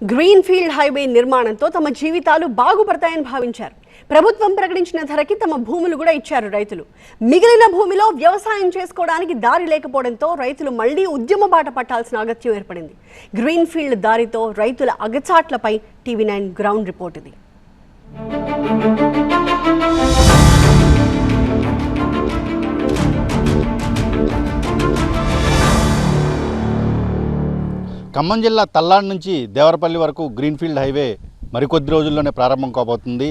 Green field highway నిర్మాణంతో తమ జీవితాలు బాగుపడతాయని భావించారు. ప్రభుత్వం ప్రకటించిన ధరకి తమ భూములు కూడా ఇచ్చారు రైతులు. మిగిలిన భూమిలో వ్యవసాయం చేసుకోవడానికి దారి లేకపోవడంతో రైతులు మళ్ళీ ఉద్యమ బాట పట్టాల్సిన అగత్యం ఏర్పడింది. గ్రీన్ ఫీల్డ్ దారితో రైతుల అగచాట్లపై టీవీ నైన్ గ్రౌండ్ రిపోర్ట్ ఇది. ఖమ్మం జిల్లా తల్లాడ్ నుంచి దేవరపల్లి వరకు గ్రీన్ఫీల్డ్ హైవే మరికొద్ది రోజుల్లోనే ప్రారంభం కాబోతుంది.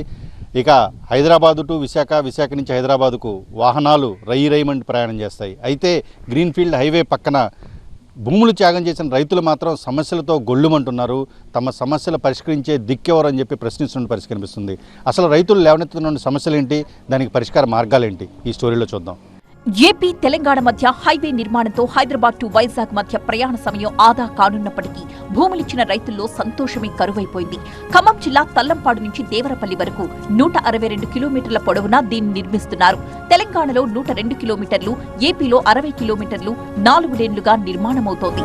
ఇక హైదరాబాదు టు విశాఖ విశాఖ నుంచి హైదరాబాదుకు వాహనాలు రై రైమండ్ ప్రయాణం చేస్తాయి. అయితే గ్రీన్ఫీల్డ్ హైవే పక్కన భూములు త్యాగం చేసిన రైతులు మాత్రం సమస్యలతో గొల్లుమంటున్నారు. తమ సమస్యలు పరిష్కరించే దిక్కెవరని చెప్పి ప్రశ్నిస్తున్న పరిస్థితి కనిపిస్తుంది. అసలు రైతులు లేవనెత్తుతున్న సమస్యలు ఏంటి దానికి పరిష్కార మార్గాలు ఏంటి ఈ స్టోరీలో చూద్దాం. ఏపీ తెలంగాణ మధ్య హైవే నిర్మాణంతో హైదరాబాద్ టు వైజాగ్ మధ్య ప్రయాణ సమయం ఆదా కానున్నప్పటికీ భూములిచ్చిన రైతుల్లో సంతోషమే కరువైపోయింది. ఖమ్మం జిల్లా తల్లంపాడు నుంచి దేవరపల్లి వరకు నూట అరవై రెండు కిలోమీటర్ల పొడవునా దీన్ని నిర్మిస్తున్నారు. తెలంగాణలో నూట రెండు కిలోమీటర్లు ఏపీలో అరవై కిలోమీటర్లు నాలుగు లేన్లుగా నిర్మాణమవుతోంది.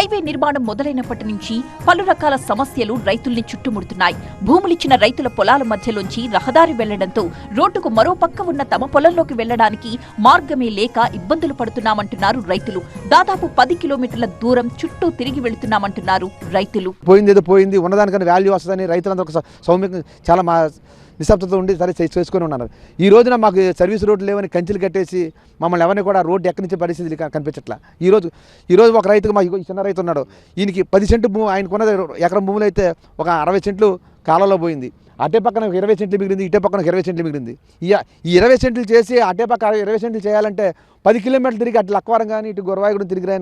హైవే నిర్మాణం మొదలైనప్పటి నుంచి పలు రకాల సమస్యలు రైతుల్ని చుట్టుముడుతున్నాయి. భూములిచ్చిన రైతుల పొలాల మధ్యలోంచి రహదారి వెళ్ళడంతో రోడ్డుకు మరో పక్క ఉన్న తమ పొలంలోకి వెళ్ళడానికి మార్గమే లేక ఇబ్బందులు పడుతున్నామంటున్నారు రైతులు. దాదాపు పది కిలోమీటర్ల దూరం చుట్టూ తిరిగి వెళుతున్నామంటున్నారు రైతులు. పోయింది ఏదో పోయింది ఉన్నదానికన్నా వాల్యూ వస్తుందని రైతులందరూ సౌమ్యంగా చాలా మా నిశ్శబ్దత ఉండి సరే చే- చేసుకొని ఉన్నారు. ఈ రోజున మాకు సర్వీస్ రోడ్లు లేవని కంచెలు కట్టేసి మమ్మల్ని ఎవరిని కూడా రోడ్డు ఎక్కడి నుంచి పరిస్థితి కనిపించట్లా. ఈరోజు ఈరోజు ఒక రైతుకు మా చిన్న రైతు ఉన్నాడు. ఈయనకి పది సెంటు భూమి ఆయనకున్నది ఎకరం భూములు అయితే ఒక అరవై సెంట్లు కాలంలో పోయింది. అటే పక్కన ఇరవై సెంట్లు మిగిలింది ఇటే పక్కన ఇరవై సెంట్లు మిగిలింది. ఈ ఈ ఇరవై సెంట్లు చేసి అటే పక్క ఇరవై సెంట్లు చేయాలంటే పది కిలోమీటర్లు తిరిగి అటు లక్వారం కానీ ఇటు గురవాయగూడెం తిరిగి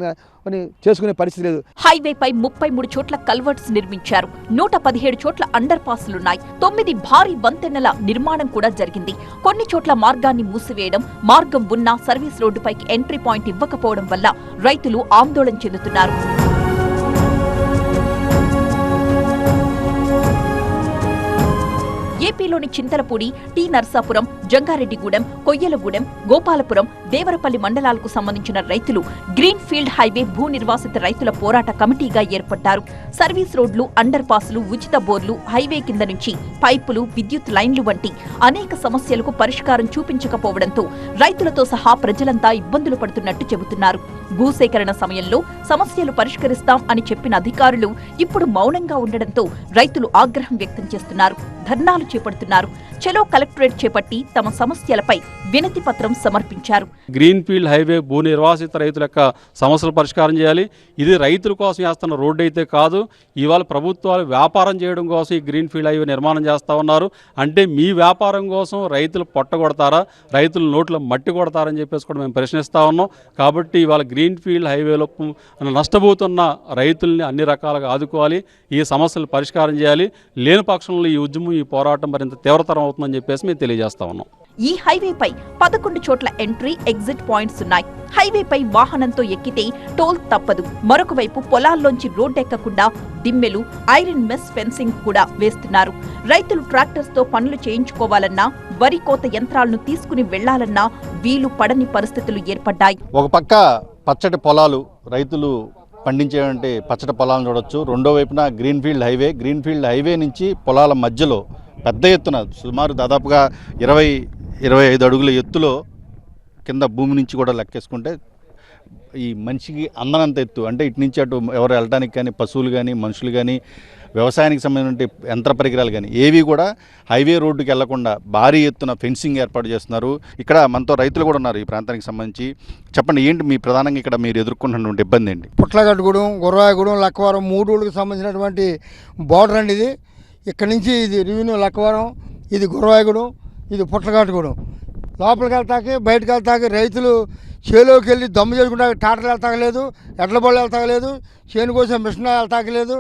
అని చేసుకునే పరిస్థితి లేదు. హైవేపై ముప్పై మూడు చోట్ల కల్వర్ట్స్ నిర్మించారు. నూట పదిహేడు చోట్ల అండర్ పాస్లున్నాయి తొమ్మిది భారీ వంతెనల నిర్మాణం కూడా జరిగింది. కొన్ని చోట్ల మార్గాన్ని మూసివేయడం మార్గం ఉన్నా సర్వీస్ రోడ్డుపైకి ఎంట్రీ పాయింట్ ఇవ్వకపోవడం వల్ల రైతులు ఆందోళన చెందుతున్నారు. ఏపీలోని చింతలపూడి టి నర్సాపురం జంగారెడ్డిగూడెం కొయ్యలగూడెం గోపాలపురం దేవరపల్లి మండలాలకు సంబంధించిన రైతులు గ్రీన్ ఫీల్డ్ హైవే భూ నిర్వాసిత రైతుల పోరాట కమిటీగా ఏర్పడ్డారు. సర్వీస్ రోడ్లు అండర్ పాస్లు ఉచిత బోర్లు హైవే కింద నుంచి పైపులు విద్యుత్ లైన్లు వంటి అనేక సమస్యలకు పరిష్కారం చూపించకపోవడంతో రైతులతో సహా ప్రజలంతా ఇబ్బందులు పడుతున్నట్టు చెబుతున్నారు. భూసేకరణ సమయంలో సమస్యలు పరిష్కరిస్తాం అని చెప్పిన అధికారులు ఇప్పుడు మౌనంగా ఉండడంతో రైతులు ఆగ్రహం వ్యక్తం చేస్తున్నారు. ధర్నాలు చేపడుతున్నారు. చలో కలెక్టరేట్ చేపట్టి తమ సమస్యలపై వినతి పత్రం సమర్పించారు. గ్రీన్ ఫీల్డ్ హైవే భూ నిర్వాసిత రైతుల యొక్క సమస్యలు పరిష్కారం చేయాలి. ఇది రైతుల కోసం వేస్తున్న రోడ్డు అయితే కాదు ఇవాళ ప్రభుత్వాలు వ్యాపారం చేయడం కోసం ఈ గ్రీన్ ఫీల్డ్ హైవే నిర్మాణం చేస్తూ ఉన్నారు. అంటే మీ వ్యాపారం కోసం రైతులు పొట్టగొడతారా రైతులు నోట్లో మట్టి కొడతారని చెప్పేసి కూడా మేము ప్రశ్నిస్తూ ఉన్నాం. కాబట్టి ఇవాళ గ్రీన్ ఫీల్డ్ హైవేలో నష్టపోతున్న రైతుల్ని అన్ని రకాలుగా ఆదుకోవాలి. ఈ సమస్యలు పరిష్కారం చేయాలి. లేని పక్షంలో ఈ ఉద్యమం ఈ పోరాటం మరింత తీవ్రతరం అవుతుందని చెప్పేసి మేము తెలియజేస్తా ఉన్నాం. ఈ హైవేపై పదకొండు చోట్ల ఎంట్రీ ఎగ్జిట్ పాయింట్స్ ఉన్నాయి. హైవేపై వాహనంతో ఎక్కితే టోల్ తప్పదు. మరొక వైపు పొలాల్లోంచి రోడ్డెక్కకుండా దిమ్మెలు ఐరన్ మెస్ ఫెన్సింగ్ కూడా వేస్తున్నారు. రైతులు ట్రాక్టర్స్తో పనులు చేయించుకోవాలన్నా వరి కోత యంత్రాలను తీసుకుని వెళ్ళాలన్నా వీలు పడని పరిస్థితులు ఏర్పడ్డాయి. ఒక పక్క పచ్చటి పొలాలు రైతులు పండించేటువంటి పచ్చటి పొలాలను చూడొచ్చు. రెండో వైపున green field highway. Green field highway నుంచి పొలాల మధ్యలో పెద్ద ఎత్తున సుమారు దాదాపుగా ఇరవై ఇరవై ఐదు అడుగుల ఎత్తులో కింద భూమి నుంచి కూడా లెక్కేసుకుంటే ఈ మనిషికి అందనంత ఎత్తు. అంటే ఇటు నుంచి అటు ఎవరు వెళ్ళడానికి కానీ పశువులు కానీ మనుషులు కానీ వ్యవసాయానికి సంబంధించిన యంత్ర పరికరాలు కానీ ఏవి కూడా హైవే రోడ్డుకి వెళ్ళకుండా భారీ ఎత్తున ఫెన్సింగ్ ఏర్పాటు చేస్తున్నారు. ఇక్కడ మనతో రైతులు కూడా ఉన్నారు ఈ ప్రాంతానికి సంబంధించి. చెప్పండి ఏంటి మీ ప్రధానంగా ఇక్కడ మీరు ఎదుర్కొంటున్నటువంటి ఇబ్బంది ఏంటి? పుట్లగడ్డగూడెం గుర్రాయగూడెం లక్కవరం మూడు ఊళ్ళకి సంబంధించినటువంటి బార్డర్ అండి ఇది. ఇక్కడ నుంచి ఇది రెవెన్యూ లక్కవరం ఇది గురవాయగూడెం ఇది పుట్లగడ్డగూడెం లోపలికి వెళ్తాకి బయటకు వెళ్తాకి రైతులు చేలోకి వెళ్ళి దమ్ము చేసుకుంటా టాటలు వెళ్తాకలేదు ఎడ్ల బళ్ళు వెళ్తాకలేదు చేను కోసం మిషన్ వెళ్తాకలేదు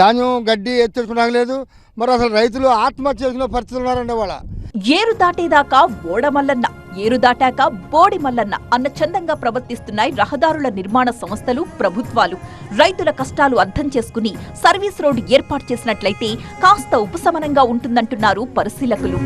ధాన్యం గడ్డి ఎత్తేసుకున్నాకలేదు. మరి అసలు రైతులు ఆత్మహత్య చేసుకునే పరిస్థితులు ఉన్నారండి వాళ్ళ ఏరు దాటేదాకా ఓడమల్లన్న ఏరు దాటాక బోడి మల్లన్న అన్న చందంగా ప్రవర్తిస్తున్నాయి రహదారుల నిర్మాణ సంస్థలు ప్రభుత్వాలు. రైతుల కష్టాలు అర్థం చేసుకుని సర్వీస్ రోడ్డు ఏర్పాటు చేసినట్లయితే కాస్త ఉపశమనంగా ఉంటుందంటున్నారు పరిశీలకులు.